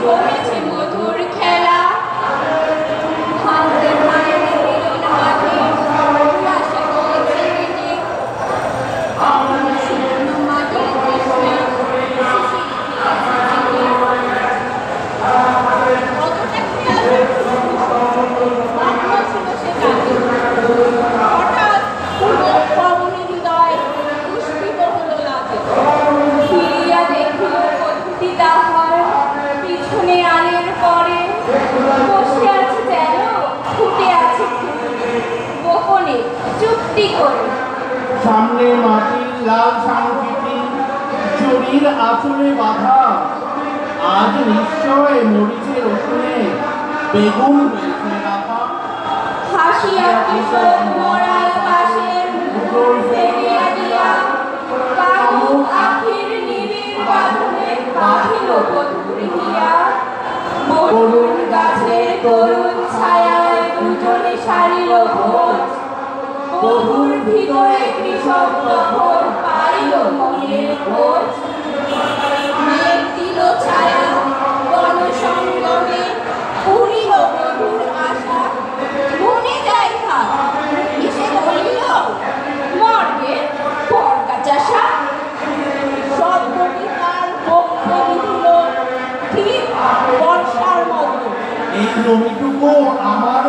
জমেছে মধুর খেলা হাতে হাতে সামনে মাটির লাল সাংকৃতি চুরির আঁচলে বাঁধা। আজ নিশ্চয় মরিচের রসুনে বেগুন হয়েছে রাখা হাসিয়া কিশোর মরাল পাশের মুকুল ফেলিয়া দিয়া কামুক আখির নিবিড় বাঁধনে বাঁধিল বধুরিয়া বরুণ গাছের তরুণ ছায়ায় দুজনে সারিল ভোজ। বহুর ভিতরে কৃষক তখন পাইল মনের খোঁজ মেঘ দিল ছায়া গণসঙ্গমে পুরিল মর্গে পরকা চাষা শব্দটি পক্ষে বিধুল ঠিক বর্ষার আমার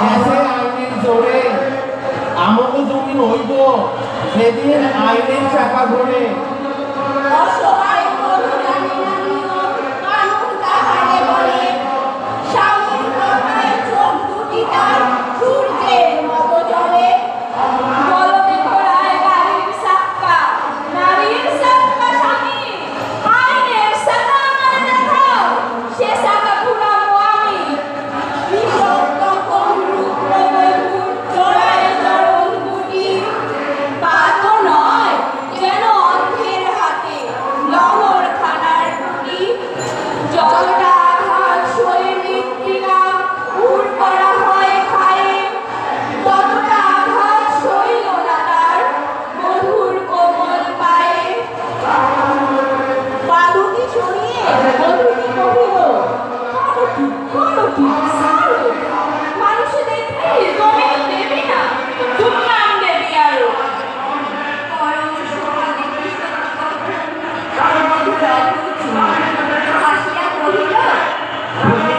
দেশে আইনের জোরে। আমগো জমি হইব সেদিন আইনের চাকা ধরে। Amen.